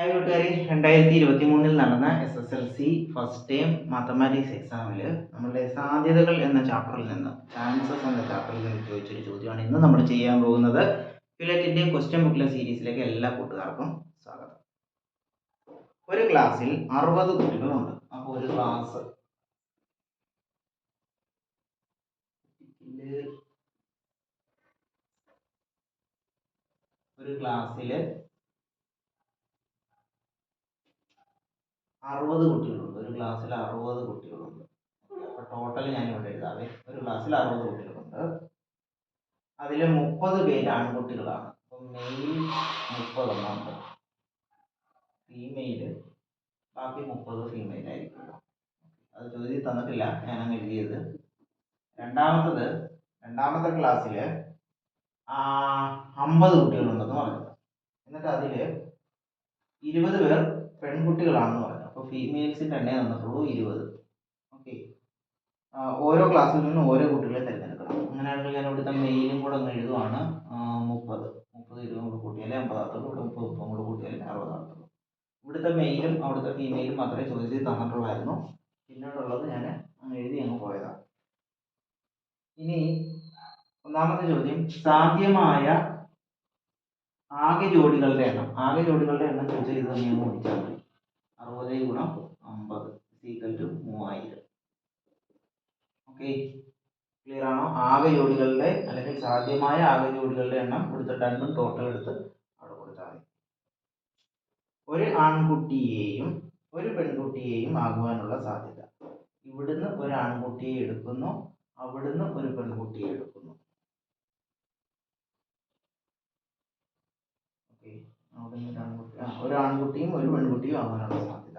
Hi കൂട്ടുകാരെ രണ്ടായിരത്തി ഇരുപത്തി മൂന്നിൽ നടന്ന S S L C first time mathematics എക്സാമിൽ നമ്മളുടെ സാധ്യതകൾ എന്ന ചാപ്റ്ററിൽ നിന്ന് ചാൻസസ് എന്ന ചാപ്റ്ററിൽ നിന്ന് ചോദിച്ചൊരു ചോദ്യമാണ് ഇന്ന് നമ്മൾ ചെയ്യാൻ പോകുന്നത്. ഫിലറ്റിന്റെ ക്വസ്റ്റ്യൻ ബുക്കിലെ സീരീസിലേക്ക് എല്ലാ കൂട്ടുകാർക്കും സ്വാഗതം. ഒരു ക്ലാസ്സിൽ അറുപത് കുട്ടികളുണ്ട് അപ്പോൾ ഒരു ക്ലാസ് ഒരു ക്ലാസ്സിൽ അറുപത് കുട്ടികളുണ്ട്. ഒരു ക്ലാസ്സിൽ അറുപത് കുട്ടികളുണ്ട്. അപ്പോൾ ടോട്ടൽ ഞാൻ ഇവിടെ എഴുതാവേ. ഒരു ക്ലാസ്സിൽ അറുപത് കുട്ടികളുണ്ട്. അതിൽ മുപ്പത് പേര് ആൺകുട്ടികളാണ്. അപ്പം മെയിൽ മുപ്പതെണ്ണം ഉണ്ട് ഫീമെയിൽ ബാക്കി മുപ്പത് ഫീമെയിൽ ആയിരിക്കും അത് ചോദ്യം തന്നിട്ടില്ല. ഞാനങ്ങ് എഴുതിയത്. രണ്ടാമത്തത് രണ്ടാമത്തെ ക്ലാസ്സിൽ അമ്പത് കുട്ടികളുണ്ടെന്ന് പറഞ്ഞു എന്നിട്ട് അതിൽ ഇരുപത് പേർ പെൺകുട്ടികളാണെന്ന് പറഞ്ഞു ഫീമെയിൽസിന്റെ എണ്ണേ തന്നിട്ടുള്ളൂ ഇരുപത്. ഓക്കെ ഓരോ ക്ലാസ്സിൽ നിന്നും ഓരോ കുട്ടികളെ തിരഞ്ഞെടുക്കണം. അങ്ങനെയാണെങ്കിൽ ഞാൻ ഇവിടുത്തെ മെയിലും കൂടെ ഒന്ന് എഴുതുവാണ്. മുപ്പത്. മുപ്പത് ഇരുപതും കൂടെ കൂട്ടിയാലേ അമ്പതാകത്തുള്ളൂ ഇവിടെ മുപ്പത് മുപ്പതും കൂടെ കൂട്ടിയാലേ അറുപതാകത്തുള്ളൂ ഇവിടുത്തെ മെയിലും അവിടുത്തെ ഫീമെയിലും മാത്രമേ ചോദ്യത്തിൽ തന്നിട്ടുള്ളായിരുന്നു. പിന്നീടുള്ളത് ഞാൻ എഴുതി അങ്ങ് പോയതാണ് ഇനി ഒന്നാമത്തെ ചോദ്യം. സാധ്യമായ ആകെ ജോഡികളുടെ എണ്ണം. ആകെ ജോഡികളുടെ എണ്ണം ചോദിച്ചാൽ ഇത് തന്നെ ഒന്ന് ഓടിച്ചാൽ മതി. അറുപത് ഗുണം അമ്പത്. ഈക്വൽ ടു മൂവായിരം. ഓക്കെ ക്ലിയർ ആണോ? ആകെ ജോഡികളുടെ അല്ലെങ്കിൽ സാധ്യമായ ആകെ ജോഡികളുടെ എണ്ണം കൊടുത്തിട്ടാണ് ടോട്ടൽ എടുത്ത് അവിടെ കൊടുത്താൽ മതി. ഒരു ആൺകുട്ടിയെയും ഒരു പെൺകുട്ടിയെയും ആകുവാനുള്ള സാധ്യത. ഇവിടുന്ന് ഒരു ആൺകുട്ടിയെ എടുക്കുന്നു അവിടുന്ന് ഒരു പെൺകുട്ടിയെ എടുക്കുന്നു. ഒരു ആൺകുട്ടി ആ ഒരു ആൺകുട്ടിയും ഒരു പെൺകുട്ടിയും ആവാനുള്ള സാധ്യത.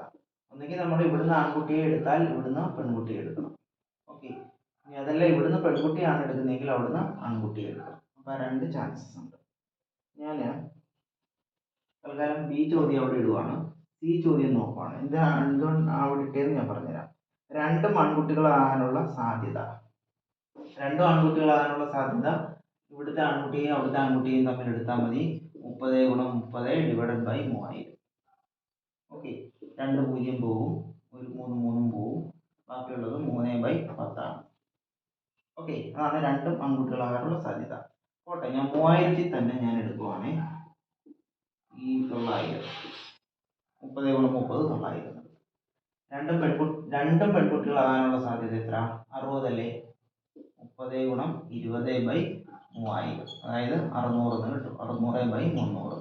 ഒന്നുകിൽ നമ്മൾ ഇവിടുന്ന് ആൺകുട്ടിയെ എടുത്താൽ ഇവിടുന്ന് പെൺകുട്ടിയെ എടുക്കണം. ഓക്കെ. ഇനി അതല്ല ഇവിടുന്ന് പെൺകുട്ടിയാണ് എടുക്കുന്നതെങ്കിൽ അവിടുന്ന് ആൺകുട്ടിയെ എടുക്കണം. അപ്പോൾ രണ്ട് ചാൻസസ് ഉണ്ട്. ഞാൻ തൽക്കാലം ബി ചോദ്യം അവിടെ ഇടുവാണ്. സി ചോദ്യം നോക്കുവാണ്. എന്താണ് എന്തുകൊണ്ട് അവിടെ ഇട്ടേന്ന് ഞാൻ പറഞ്ഞുതരാം. രണ്ടും ആൺകുട്ടികളാകാനുള്ള സാധ്യത. രണ്ടും ആൺകുട്ടികളാകാനുള്ള സാധ്യത. ഇവിടുത്തെ ആൺകുട്ടിയെയും അവിടുത്തെ ആൺകുട്ടിയെയും തമ്മിൽ എടുത്താൽ മതി. മുപ്പത് ഗുണം മുപ്പത് ഡിവൈഡഡ് ബൈ മൂവായിരം ഓക്കെ രണ്ട് പൂജ്യം പോകും. ഒരു മൂന്ന് മൂന്നും പോകും. ബാക്കിയുള്ളത് മൂന്ന് ബൈ പത്താണ്. ഓക്കെ അതാണ് രണ്ടും ആൺകുട്ടികളാകാനുള്ള സാധ്യത. പോട്ടെ ഞാൻ മൂവായിരത്തിൽ തന്നെ ഞാൻ എടുക്കുവാണ്. ഈ തൊള്ളായിരം. മുപ്പത് ഗുണം മുപ്പത് തൊള്ളായിരം. രണ്ടും പെൺകുട്ടി രണ്ടും പെൺകുട്ടികളാകാനുള്ള സാധ്യത എത്ര അറുപതല്ലേ മുപ്പത് ഗുണം ഇരുപത് ബൈ മൂവായിരം അതായത് അറുന്നൂറ് എന്ന് കിട്ടും. അറുന്നൂറ് ബൈ മുന്നൂറ്.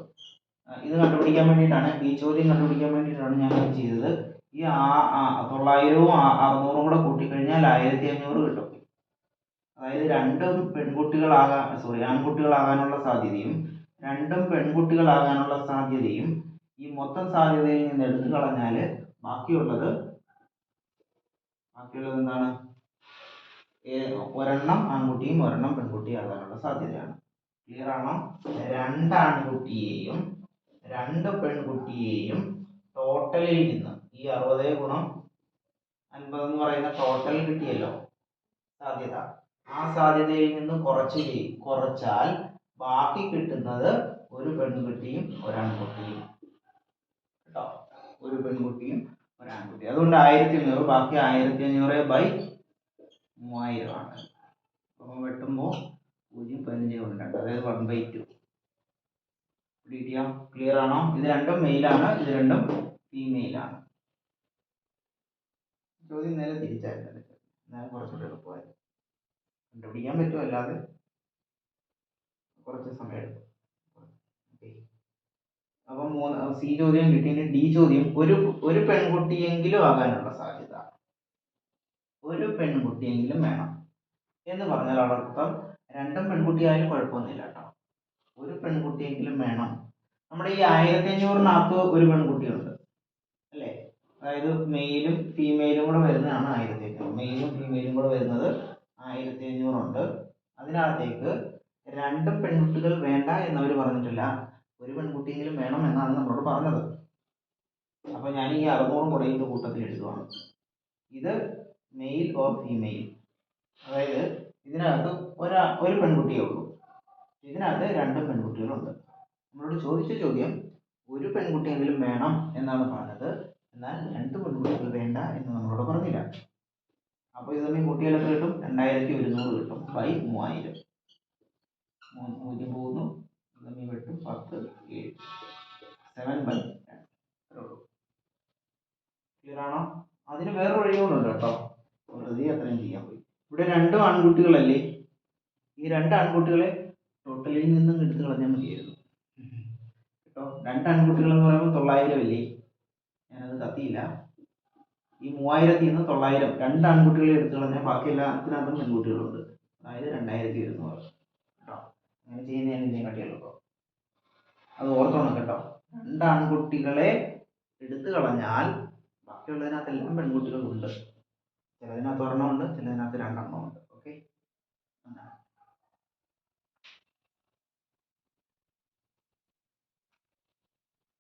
ഇത് കണ്ടുപിടിക്കാൻ വേണ്ടിയിട്ടാണ്. ഈ ചോദ്യം കണ്ടുപിടിക്കാൻ വേണ്ടിയിട്ടാണ് ഞാൻ ചെയ്തത്. ഈ ആ തൊള്ളായിരവും അറുന്നൂറും കൂടെ കൂട്ടിക്കഴിഞ്ഞാൽ ആയിരത്തി അഞ്ഞൂറ് കിട്ടും. അതായത് രണ്ടും പെൺകുട്ടികളാകാൻ സോറി ആൺകുട്ടികളാകാനുള്ള സാധ്യതയും രണ്ടും പെൺകുട്ടികളാകാനുള്ള സാധ്യതയും ഈ മൊത്തം സാധ്യതയിൽ നിന്ന് എടുത്തു കളഞ്ഞാൽ ബാക്കിയുള്ളത് ബാക്കിയുള്ളത് എന്താണ്? ഒരെണ്ണം ആൺകുട്ടിയും ഒരെണ്ണം പെൺകുട്ടിയും ആകാനുള്ള സാധ്യതയാണ്. ക്ലിയർ ആണോ? രണ്ട് ആൺകുട്ടിയെയും രണ്ട് പെൺകുട്ടിയെയും ടോട്ടലിൽ നിന്ന് ഈ അറുപത് ഗുണം അൻപത് എന്ന് പറയുന്ന ടോട്ടൽ കിട്ടിയല്ലോ സാധ്യത. ആ സാധ്യതയിൽ നിന്ന് കുറച്ച് കുറച്ചാൽ ബാക്കി കിട്ടുന്നത് ഒരു പെൺകുട്ടിയും ഒരാൺകുട്ടിയും കേട്ടോ? ഒരു പെൺകുട്ടിയും ഒരാൺകുട്ടിയും അതുകൊണ്ട് ആയിരത്തി അഞ്ഞൂറ് ബാക്കി ആയിരത്തി അഞ്ഞൂറ് ബൈ മൂവായിരമാണ് അപ്പോൾ വെട്ടുമ്പോൾ പൂജ്യം പതിനഞ്ച് കൊണ്ട് രണ്ട് അതായത് വൺ ബൈ ടു ചെയ്യാം. ക്ലിയർ ആണോ? ഇത് രണ്ടും മെയിലാണ് ഇത് രണ്ടും ഫീമെയിലാണ് ചോദ്യം നേരെ തിരിച്ചായിരുന്നു എന്നാൽ കുറച്ചുകൂടെ എളുപ്പമായിരുന്നു. കണ്ടുപിടിക്കാൻ പറ്റും അല്ലാതെ? കുറച്ച് സമയം എടുക്കും. അപ്പം മൂന്ന് സി ചോദ്യം കിട്ടി ഇനി ഡി ചോദ്യം ഒരു ഒരു പെൺകുട്ടിയെങ്കിലും ആകാനുള്ള സാധ്യത. ഒരു പെൺകുട്ടിയെങ്കിലും വേണം. എന്ന് പറഞ്ഞാൽ അർത്ഥം രണ്ടും പെൺകുട്ടിയായാലും കുഴപ്പമൊന്നുമില്ല കേട്ടോ. ഒരു പെൺകുട്ടിയെങ്കിലും വേണം. നമ്മുടെ ഈ ആയിരത്തി അഞ്ഞൂറിനകത്ത് ഒരു പെൺകുട്ടിയുണ്ട്. അല്ലേ? അതായത് മെയിലും ഫീമെയിലും കൂടെ വരുന്നതാണ് ആയിരത്തി അഞ്ഞൂറ് മെയിലും ഫീമെയിലും കൂടെ വരുന്നത് ആയിരത്തി അഞ്ഞൂറുണ്ട് അതിനകത്തേക്ക് രണ്ട് പെൺകുട്ടികൾ വേണ്ട എന്നവർ പറഞ്ഞിട്ടില്ല. ഒരു പെൺകുട്ടിയെങ്കിലും വേണം എന്നാണ് നമ്മളോട് പറഞ്ഞത്. അപ്പോൾ ഞാൻ ഈ അറുന്നൂറും കൂടെ കൂട്ടത്തിൽ എഴുതുവാണ്. ഇത് മെയിൽ ഓർ ഫീമെയിൽ അതായത് ഇതിനകത്ത് ഒരാ ഒരു പെൺകുട്ടിയേ ഉള്ളൂ. ഇതിനകത്ത് രണ്ട് പെൺകുട്ടികളുണ്ട്. നമ്മളോട് ചോദിച്ച ചോദ്യം ഒരു പെൺകുട്ടിയെങ്കിലും വേണം എന്നാണ് പറഞ്ഞത്. എന്നാൽ രണ്ട് പെൺകുട്ടികൾ വേണ്ട എന്ന് നമ്മളോട് പറഞ്ഞില്ല. അപ്പോൾ ഇത് തമ്മിൽ എത്ര കിട്ടും. രണ്ടായിരത്തി ഒരുന്നൂറ് കിട്ടും. ബൈ മൂവായിരം. പൂജ്യം പോകുന്നു. വെട്ടും പത്ത് ഏഴ് സെവൻ ബൈ ക്ലിയർ ആണോ? അതിന് വേറൊരു ഒഴിവുണ്ട് കേട്ടോ. ഇവിടെ രണ്ടും ആൺകുട്ടികളല്ലേ? ഈ രണ്ട് ആൺകുട്ടികളെ ടോട്ടലിൽ നിന്നും എടുത്തു കളഞ്ഞാൽ മതിയായിരുന്നു. കേട്ടോ? രണ്ട് ആൺകുട്ടികൾ എന്ന് പറയുമ്പോൾ തൊള്ളായിരം അല്ലേ? ഞാനത് കത്തിയില്ല. ഈ മൂവായിരത്തിൽ നിന്ന് തൊള്ളായിരം. രണ്ട് ആൺകുട്ടികളെ എടുത്തു കളഞ്ഞാൽ ബാക്കി എല്ലാത്തിനകത്തും പെൺകുട്ടികളുണ്ട്. അതായത് രണ്ടായിരത്തി ഇരുന്നൂറ്. കേട്ടോ? അങ്ങനെ ചെയ്യുന്നതാണ് ഇതിനെ കാട്ടിയുള്ളൂ അത് ഓർത്തോണം കേട്ടോ. രണ്ട് ആൺകുട്ടികളെ എടുത്തു കളഞ്ഞാൽ ബാക്കിയുള്ളതിനകത്തെല്ലാം പെൺകുട്ടികളുണ്ട്. ചിലതിനകത്ത് ഒരെണ്ണമുണ്ട് ചിലതിനകത്ത് രണ്ടെണ്ണമുണ്ട്